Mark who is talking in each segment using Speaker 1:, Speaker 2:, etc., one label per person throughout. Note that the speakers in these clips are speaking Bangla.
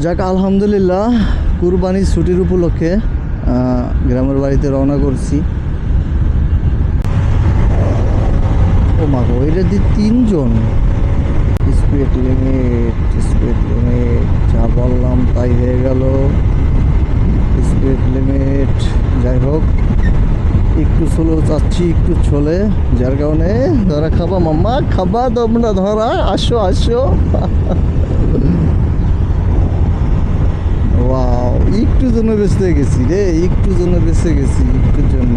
Speaker 1: যাক, আলহামদুলিল্লাহ, কুরবানি ছুটির উপলক্ষে গ্রামের বাড়িতে রওনা করছি। ও মা গো, এটা দিয়ে তিনজন। স্পিড লিমিট স্পিড লিমিট যা বললাম তাই হয়ে গেল। স্পিড লিমিট যাই হোক, একটু স্লো চাচ্ছি, একটু চলে। যার কারণে ধরা খাবা মাম্মা, খাবা তোমরা, ধরা, আসো আসো। ওয়াও, একটু জন্য বেঁচে গেছি রে, একটু জন্য বেঁচে গেছি, একটুর জন্য.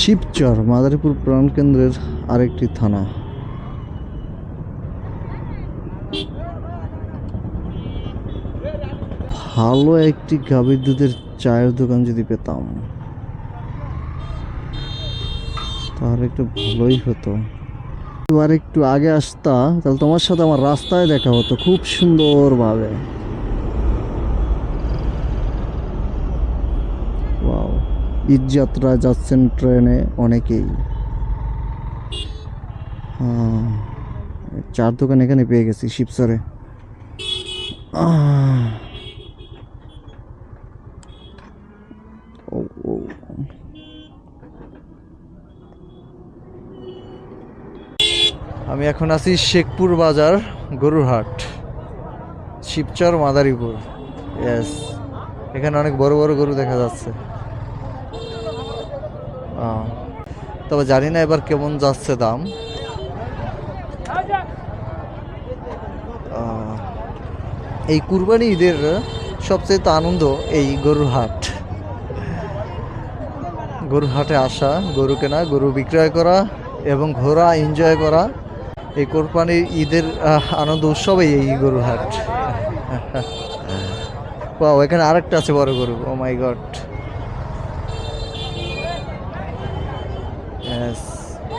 Speaker 1: শিবচর, মাদারীপুর প্রাণকেন্দ্রের আরেকটি থানা ভালো একটি গাভীর দুধের চায়ের দোকান যদি পেতাম তাহলে একটু ভালোই হতো। আর একটু আগে আসতা তাহলে তোমার সাথে আমার রাস্তায় দেখা হতো খুব সুন্দরভাবে। ওয়াও ঈদযাত্রা যাচ্ছেন ট্রেনে অনেকেই। হ্যাঁ, চার দোকান এখানে পেয়ে গেছি শিবসরে আহ। ও ও আমি এখন আছি শেখপুর বাজার, গরুরহাট, শিবচর, মাদারীপুর। ইয়েস এখানে অনেক বড় বড় গরু দেখা যাচ্ছে। তবে জানি না এবার কেমন যাচ্ছে দাম। এই কুরবানি ঈদের সবচেয়ে আনন্দ এই গরুর হাট গরুর হাটে আসা, গরু কেনা, গরু বিক্রয় করা এবং ঘোরা এনজয় করা। এই কোরবানির ঈদের আনন্দ উৎসবেই এই গরুর হাট। পাও এখানে আরেকটা আছে বড় গরু। ও মাই গড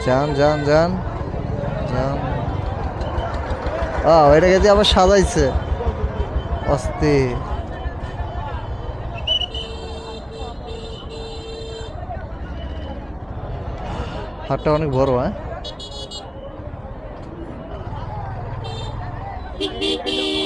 Speaker 1: যান যান যান যান ও এটাকে দিয়ে আবার সাজাইছে। অস্থির। হাটটা অনেক বড় হ্যাঁ? Beep beep beep.